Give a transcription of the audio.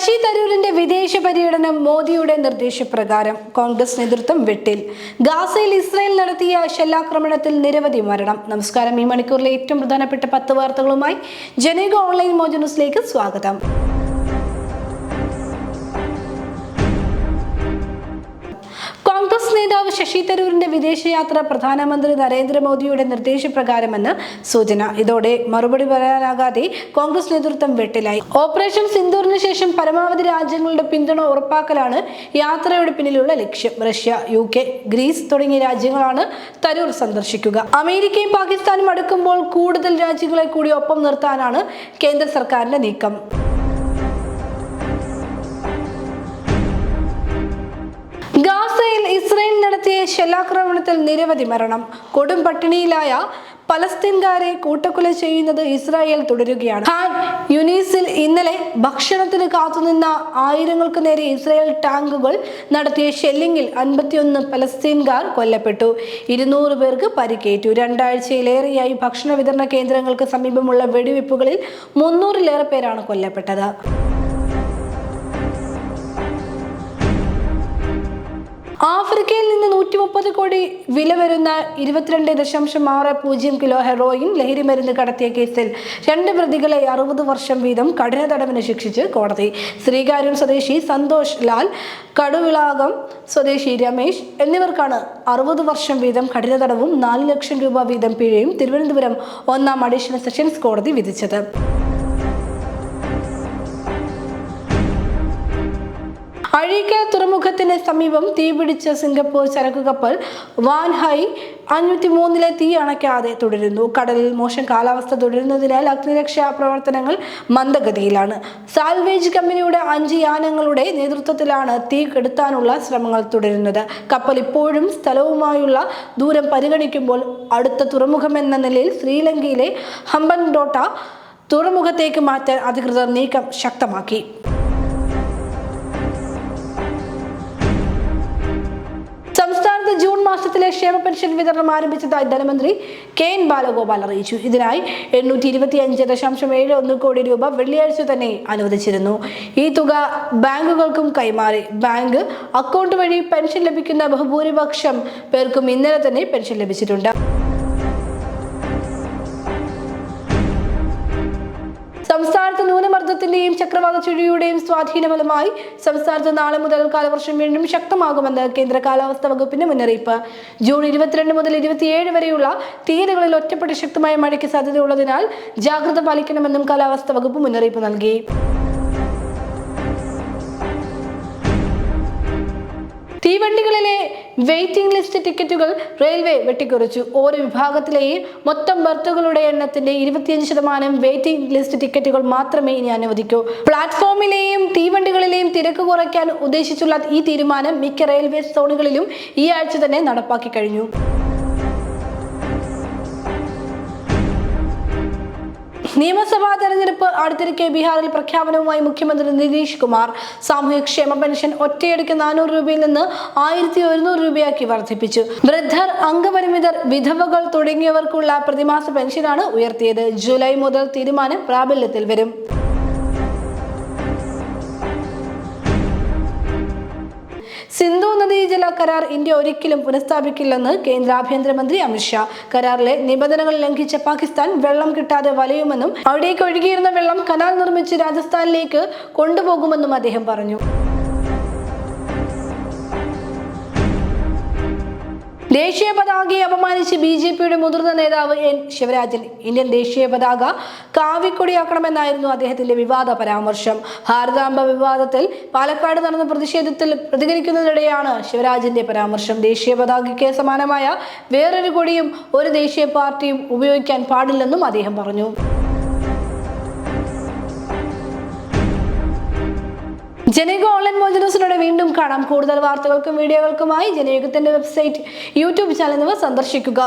ശശി തരൂരിന്റെ വിദേശ പര്യടനം മോദിയുടെ നിർദ്ദേശപ്രകാരം കോൺഗ്രസ് നേതൃത്വം വെട്ടിൽ. ഗാസയിൽ ഇസ്രായേൽ നടത്തിയ ഷെല്ലാക്രമണത്തിൽ നിരവധി മരണം. നമസ്കാരം. ഈ മണിക്കൂറിലെ ഏറ്റവും പ്രധാനപ്പെട്ട പത്ത് വാർത്തകളുമായി ജനക ഓൺലൈൻ മോജ് ന്യൂസിലേക്ക് സ്വാഗതം. നേതാവ് ശശി തരൂരിന്റെ വിദേശയാത്ര പ്രധാനമന്ത്രി നരേന്ദ്രമോദിയുടെ നിർദ്ദേശപ്രകാരമെന്ന് സൂചന. ഇതോടെ മറുപടി പറയാനാകാതെ കോൺഗ്രസ് നേതൃത്വം വെട്ടിലായി. ഓപ്പറേഷൻ സിന്ദൂറിന് ശേഷം പരമാവധി രാജ്യങ്ങളുടെ പിന്തുണ ഉറപ്പാക്കലാണ് യാത്രയുടെ പിന്നിലുള്ള ലക്ഷ്യം. റഷ്യ യു കെ ഗ്രീസ് തുടങ്ങിയ രാജ്യങ്ങളാണ് തരൂർ സന്ദർശിക്കുക. അമേരിക്കയും പാകിസ്ഥാനും അടുക്കുമ്പോൾ കൂടുതൽ രാജ്യങ്ങളെ കൂടി ഒപ്പം നിർത്താനാണ് കേന്ദ്ര സർക്കാരിന്റെ നീക്കം. നടത്തിയ ഷെല്ലാക്രമണത്തിൽ നിരവധി മരണം. കൊടും പട്ടിണിയിലായ പലസ്തീൻകാരെ കൂട്ടക്കൊല ചെയ്യുന്നത് ഇസ്രായേൽ തുടരുകയാണ്. ഹാൻ യുനീസിൽ ഇന്നലെ ഭക്ഷണത്തിന് കാത്തുനിന്ന ആയിരങ്ങൾക്ക് നേരെ ഇസ്രായേൽ ടാങ്കുകൾ നടത്തിയ ഷെല്ലിങ്ങിൽ അൻപത്തിയൊന്ന് പലസ്തീൻകാർ കൊല്ലപ്പെട്ടു. ഇരുന്നൂറ് പേർക്ക് പരിക്കേറ്റു. രണ്ടാഴ്ചയിലേറെയായി ഭക്ഷണ വിതരണ കേന്ദ്രങ്ങൾക്ക് സമീപമുള്ള വെടിവെപ്പുകളിൽ മുന്നൂറിലേറെ പേരാണ് കൊല്ലപ്പെട്ടത്. ആഫ്രിക്കയിൽ നിന്ന് മുപ്പത് കോടി വില വരുന്ന ഇരുപത്തിരണ്ട് ദശാംശം ആറ് പൂജ്യം കിലോ ഹെറോയിൻ ലഹരി മരുന്ന് കടത്തിയ കേസിൽ രണ്ട് പ്രതികളെ അറുപത് വർഷം വീതം കഠിന തടവിന് ശിക്ഷിച്ച് കോടതി. ശ്രീകാര്യം സ്വദേശി സന്തോഷ് ലാൽ കടുവിളാകം സ്വദേശി രമേശ് എന്നിവർക്കാണ് അറുപത് വർഷം വീതം കഠിന തടവും നാല് ലക്ഷം രൂപ വീതം പിഴയും തിരുവനന്തപുരം ഒന്നാം അഡീഷണൽ സെഷൻസ് കോടതി വിധിച്ചത്. അഴീക്കൽ തുറമുഖത്തിന് സമീപം തീപിടിച്ച സിംഗപ്പൂർ ചരക്കു കപ്പൽ വാൻഹൈ അഞ്ഞൂറ്റി മൂന്നിലെ തീ അണയ്ക്കാതെ തുടരുന്നു. കടലിൽ മോശം കാലാവസ്ഥ തുടരുന്നതിനാൽ അഗ്നിരക്ഷാ പ്രവർത്തനങ്ങൾ മന്ദഗതിയിലാണ്. സാൽവേജ് കമ്പനിയുടെ അഞ്ച് യാനങ്ങളുടെ നേതൃത്വത്തിലാണ് തീ കെടുത്താനുള്ള ശ്രമങ്ങൾ തുടരുന്നത്. കപ്പൽ ഇപ്പോഴും സ്ഥലവുമായുള്ള ദൂരം പരിഗണിക്കുമ്പോൾ അടുത്ത തുറമുഖം എന്ന നിലയിൽ ശ്രീലങ്കയിലെ ഹംബൻഡോട്ട തുറമുഖത്തേക്ക് മാറ്റാൻ അധികൃതർ നീക്കം ശക്തമാക്കി. മാസത്തിലെ ക്ഷേമ പെൻഷൻ വിതരണം ആരംഭിച്ചതായി ധനമന്ത്രി കെ എൻ ബാലഗോപാൽ അറിയിച്ചു. ഇതിനായി എണ്ണൂറ്റി ഇരുപത്തി അഞ്ച് ദശാംശം ഏഴ് ഒന്ന് കോടി രൂപ വെള്ളിയാഴ്ച തന്നെ അനുവദിച്ചിരുന്നു. ഈ തുക ബാങ്കുകൾക്കും കൈമാറി. ബാങ്ക് അക്കൗണ്ട് വഴി പെൻഷൻ ലഭിക്കുന്ന ബഹുഭൂരിപക്ഷം പേർക്കും ഇന്നലെ തന്നെ പെൻഷൻ ലഭിച്ചിട്ടുണ്ട്. സംസ്ഥാനത്ത് ന്യൂനമർദ്ദത്തിന്റെയും ചക്രവാത ചുഴിയുടെയും സ്വാധീന ഫലമായി സംസ്ഥാനത്ത് നാളെ മുതൽ കാലവർഷം വീണ്ടും ശക്തമാകുമെന്ന് കേന്ദ്ര കാലാവസ്ഥാ വകുപ്പിന്റെ മുന്നറിയിപ്പ്. ജൂൺ ഇരുപത്തിരണ്ട് മുതൽ ഇരുപത്തിയേഴ് വരെയുള്ള തീയതികളിൽ ഒറ്റപ്പെട്ട ശക്തമായ മഴയ്ക്ക് സാധ്യതയുള്ളതിനാൽ ജാഗ്രത പാലിക്കണമെന്നും കാലാവസ്ഥാ വകുപ്പ് മുന്നറിയിപ്പ് നൽകി. തീവണ്ടികളിലെ വെയിറ്റിംഗ് ലിസ്റ്റ് ടിക്കറ്റുകൾ റെയിൽവേ വെട്ടിക്കുറച്ചു. ഓരോ വിഭാഗത്തിലെയും മൊത്തം ബർത്തുകളുടെ എണ്ണത്തിന്റെ ഇരുപത്തിയഞ്ച് ശതമാനം വെയിറ്റിംഗ് ലിസ്റ്റ് ടിക്കറ്റുകൾ മാത്രമേ ഇനി അനുവദിക്കൂ. പ്ലാറ്റ്ഫോമിലെയും തീവണ്ടികളിലെയും തിരക്ക് കുറയ്ക്കാൻ ഉദ്ദേശിച്ചുള്ള ഈ തീരുമാനം മിക്ക റെയിൽവേ സോണുകളിലും ഈ ആഴ്ച തന്നെ നടപ്പാക്കി കഴിഞ്ഞു. നിയമസഭാ തെരഞ്ഞെടുപ്പ് അടുത്തിരിക്കെ ബീഹാറിൽ പ്രഖ്യാപനവുമായി മുഖ്യമന്ത്രി നിതീഷ് കുമാർ. സാമൂഹ്യക്ഷേമ പെൻഷൻ ഒറ്റയടിക്ക് നാനൂറ് രൂപയിൽ നിന്ന് ആയിരത്തി ഒരുന്നൂറ് രൂപയാക്കി വർദ്ധിപ്പിച്ചു. വൃദ്ധർ അംഗപരിമിതർ വിധവകൾ തുടങ്ങിയവർക്കുള്ള പ്രതിമാസ പെൻഷനാണ് ഉയർത്തിയത്. ജൂലൈ മുതൽ തീരുമാനം പ്രാബല്യത്തിൽ വരും. സിന്ധു നദീജല കരാർ ഇന്ത്യ ഒരിക്കലും പുനഃസ്ഥാപിക്കില്ലെന്ന് കേന്ദ്ര ആഭ്യന്തരമന്ത്രി അമിത്ഷാ കരാറിലെ നിബന്ധനകൾ ലംഘിച്ച പാകിസ്ഥാൻ വെള്ളം കിട്ടാതെ വലയുമെന്നും അവിടേക്ക് ഒഴുകിയിരുന്ന വെള്ളം കനാൽ നിർമ്മിച്ച് രാജസ്ഥാനിലേക്ക് കൊണ്ടുപോകുമെന്നും അദ്ദേഹം പറഞ്ഞു. ദേശീയ പതാകയെ അപമാനിച്ച് ബി ജെ പിയുടെ മുതിർന്ന നേതാവ് എൻ ശിവരാജൻ ഇന്ത്യൻ ദേശീയ പതാക കാവിക്കൊടിയാക്കണമെന്നായിരുന്നു അദ്ദേഹത്തിന്റെ വിവാദ പരാമർശം. ഭാരതാംബ വിവാദത്തിൽ പാലക്കാട് നടന്ന പ്രതിഷേധത്തിൽ പ്രതികരിക്കുന്നതിനിടെയാണ് ശിവരാജിന്റെ പരാമർശം. ദേശീയ പതാകയ്ക്ക് സമാനമായ വേറൊരു കൊടിയും ഒരു ദേശീയ പാർട്ടിയും ഉപയോഗിക്കാൻ പാടില്ലെന്നും അദ്ദേഹം പറഞ്ഞു. ജനക ഓൺലൈൻ വീണ്ടും കാണാം. കൂടുതൽ വാർത്തകൾക്കും വീഡിയോകൾക്കുമായി ജനയുഗത്തിന്റെ വെബ്സൈറ്റ് യൂട്യൂബ് ചാനൽ എന്നിവ സന്ദർശിക്കുക.